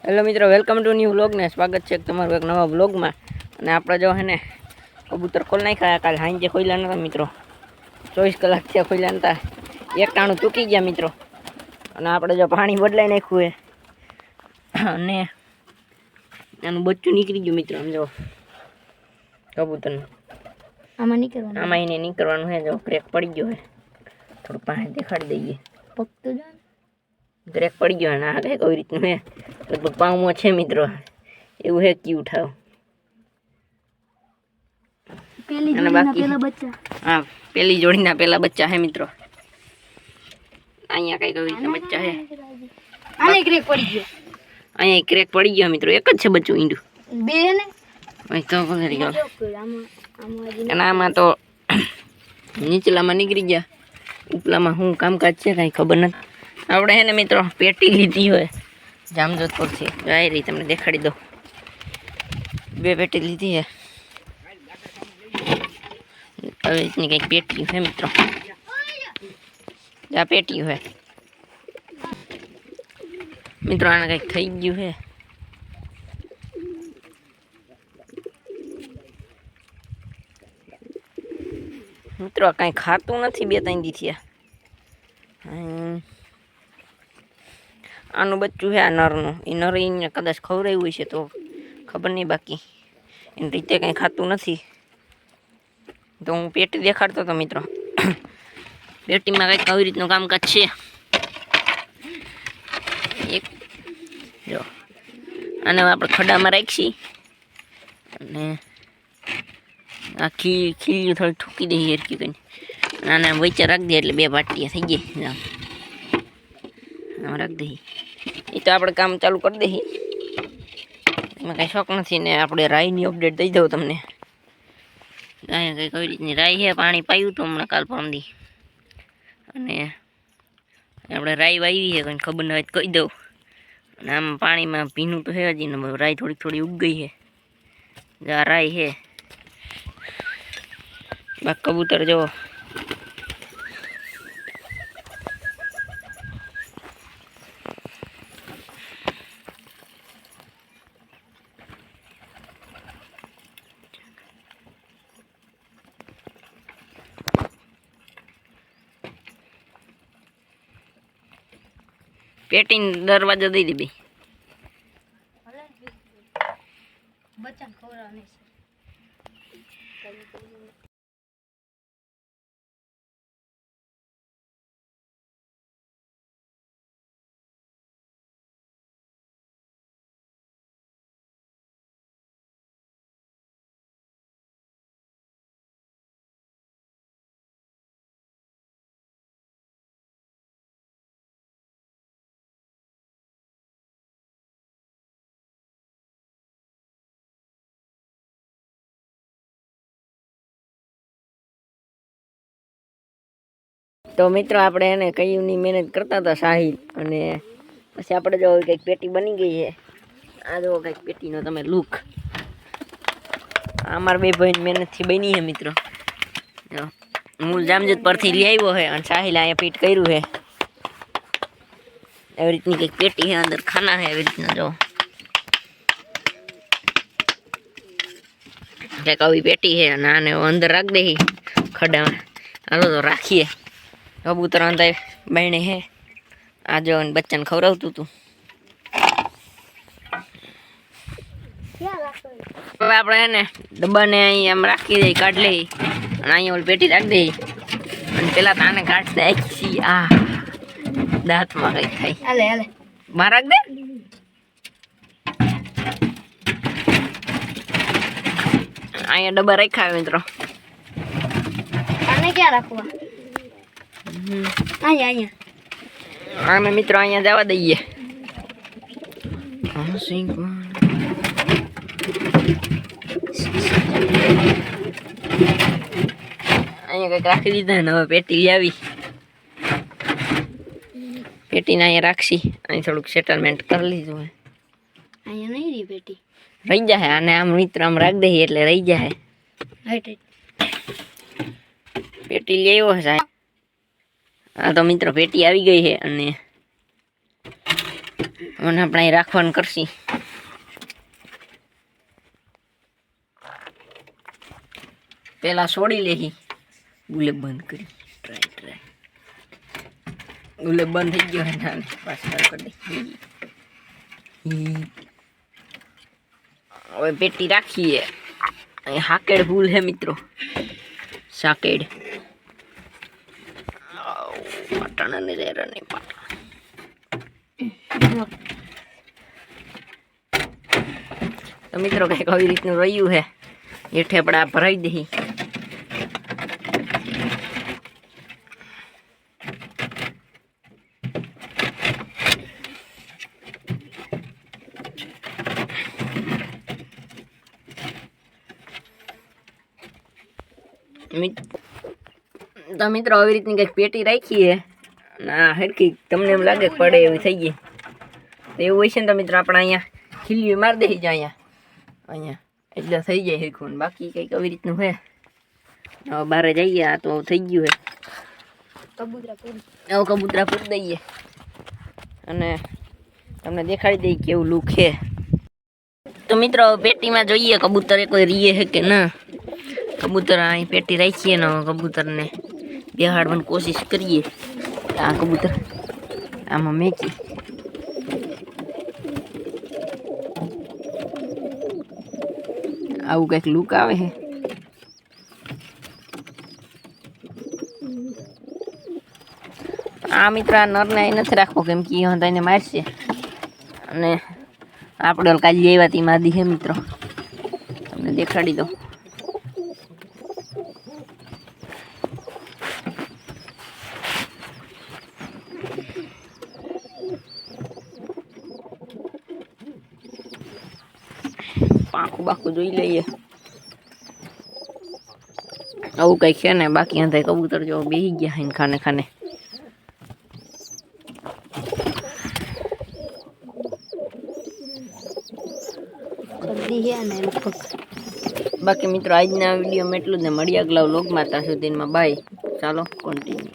Hello મિત્રો welcome to new વ્લોગને સ્વાગત છે તમારું એક નવા વ્લોગમાં. અને આપણે જો હે ને કબૂતર ખોલ નાખ્યા કાલે હાંજે ખોલ્યા નતા મિત્રો. ચોવીસ કલાક થયા ખોલ્યા નતા. એકટાણું ચૂકી ગયા મિત્રો. અને આપણે જો પાણી બદલાઈ નાખ્યું એ અને એનું બચ્ચું નીકળી ગયું મિત્રો આમ જો. કબૂતરનું. આમાં નીકળવાનું. આમાં એને નીકળવાનું હે જો ક્રેક પડી ગયો હે. થોડું પાણી દેખાડી દઈએ. પગ તો ક્રેક પડી ગયો અને આ કંઈક આવી રીતનું હે. લગભગ પાઉમાં છે મિત્રો. એવું હે ક્યુ ઉઠાવ પેલી અને બાકી- પેલા બચ્ચા. હા પેલી જોડીના પેલા બચ્ચા હે મિત્રો. અહીંયા કઈ કઈ બચ્ચા હે. આને ક્રેક પડી ગયો. અહીંયા ક્રેક પડી ગયો મિત્રો. એક જ છે બચ્ચું ઈંડું. બે ને? અહીં તો પકડી ગયો. અને આમાં તો નીચલામાં નીકળી ગયા. ઉપલામાં શું કામકાજ છે કાંઈ ખબર નથી. આપણે હે ને મિત્રો? પેટી લીધી હોય. જામજોધપુરથી. આવી રહી, તમને દેખાડી દો બે પેટી લીધી છે રીતની કંઈક પેટી છે, મિત્રો. આ પેટી હોય મિત્રો, આને કંઈક થઈ ગયું છે. મિત્રો કાંઈ ખાતું નથી બે ત્રણ દીથી. આનું બચ્ચું છે આ નરનું. એ નર એને કદાચ ખવડાવ્યું છે તો ખબર નહીં બાકી. એની રીતે કંઈ ખાતું નથી. તો હું પેટી દેખાડતો હતો મિત્રો. પેટીમાં કંઈક આવી રીતનું કામકાજ છે. એક, જો. આને આપણે ખડામાં રાખીએ. અને આ ખી ખીલ્યું થોડી ઠૂકી દઈએ હરકી કરીને. આને વચ્ચે રાખી દે એટલે બે પાટીયા થઈ આમ રાખી દઈએ. એ તો આપણે કામ ચાલુ કરી દઈએ. એમાં કાંઈ શોખ નથી ને આપણે રાઈની અપડેટ દઈ દઉં તમને. અહીંયા કંઈ કઈ રીતની રાઈ છે, પાણી પાયું હતું હમણાં કાલ પરમદી અને આપણે રાઈ વાવી છે કંઈ ખબર ન હોય કહી દઉં. અને આમ પાણીમાં ભીનું તો છે હજી ને રાઈ થોડીક થોડી ઉગ ગઈ છે. આ રાઈ છે. બા કબૂતર જો પેટીને દરવાજો દઈ દે બે બચ્ચાને ખવડાવવાની તો મિત્રો આપણે એને કયુંની મહેનત કરતા હતા શાહિદ અને પછી આપણે જો કંઈક પેટી બની ગઈ છે. આ જો કંઈક પેટીનો તમે લુક અમારા બે ભાઈ મહેનતથી બની છે મિત્રો. જો હું જામજત પરથી લઈ આવ્યો છે અને સાહિલ અહીંયા પીટ કર્યું છે. એવી રીતની કંઈક પેટી છે, અંદર ખાના છે એવી રીતના, જો. કંઈક આવી પેટી છે અને આને અંદર રાખ દે ખડામાં હાલો તો રાખીએ. કબૂતર અંદર બહેણે હે. આ જો બચ્ચાને ખવડાવતું હતું હવે આપણે એને ડબ્બાને અહીં આમ રાખી દઈએ કાઢ લઈ અને અહીંયા ઓલ પેટી રાખી દઈએ. અને પેલા તો આને કાઢ દે આ દાંતમાં કઈ થાય. હાલે હાલે. બહાર રાખ દે? અહીંયા ડબ્બા રાખ્યા મિત્રો. આને ક્યાં રાખવા? અહીંયા અહીંયા આને મિત્રો અહીંયા જવા દઈએ. હા, સિંકમાં. અહીંયા કંઈક રાખી દીધા ને હવે પેટી લઈ આવી. પેટીને અહીંયા રાખશી. અહીં થોડુંક સેટલમેન્ટ કરી લીધું હે અહીંયા નહીં રહી બેટી રહી જાય આને આમ મિત્ર આમ રાખી દઈએ એટલે રહી જાય રાઈટ પેટી લઈ આવ્યો છે સાહેબ આ તો મિત્રો પેટી આવી ગઈ છે અને અને આપણે અહીં રાખવાનું કરશી. પેલા છોડી લેહી. ગુલેબ બંધ કરી. ટ્રાય ટ્રાય ગુલેબ બંધ થઈ ગયો એના પાછળ કરી દઈ હી. હવે પેટી રાખીએ. અહીં હાકેડ ભૂલ હે મિત્રો. સાકેડ. પાટણ અને રેરા નહીં પાટણ તો મિત્રો કંઈક આવી રીતનું રહ્યું હે એ ઠેપડા ભરાઈ દઈ મિત- તો મિત્રો આવી રીતની કંઈક પેટી રાખી છે ના હરકી તમને એમ લાગે કે પડે એવી થઈ ગઈ. તો એવું હોય છે ને તો મિત્રો આપણે અહીંયા ખીલ્યું મારી દઈ જાય અહીંયા. અહીંયા. એટલે થઈ જાય હરખું ને બાકી કંઈક આવી રીતનું હોય હવે બારે જઈએ, આ તો થઈ ગયું હે. કબૂતરા પૂરી એવું કબૂતરા પૂરી દઈએ. અને તમને દેખાડી દઈએ કેવું લુક છે. તો મિત્રો, હવે પેટીમાં જોઈએ કબૂતર એ કોઈ રીએ છે કે ના. કબૂતર અહીં પેટી રાખીએ ને હવે કબૂતરને બેહાડવાની કોશિશ કરીએ. આ કબૂતર આમાં મેકી આવું કંઈક લુક આવે છે આ મિત્ર આ નરને અહીં નથી રાખવો કેમ કે એ એને મારશે અને આપણે કાલે આવ્યા તી માદી હે મિત્રો તમને દેખાડી દો પાંખું બાખું જોઈ લઈએ. આવું કંઈક છે ને બાકી અંધાય કબૂતર જો બેસી ગયા હે ને ખાને ખાને. શરદી છે ને લગભગ. બાકી મિત્રો આજના વિડીયોમાં એટલું જ ને મળ્યા અગલા વ્લોગમાં. ત્યાં સુધીમાં બાય. ચાલો કન્ટિન્યુ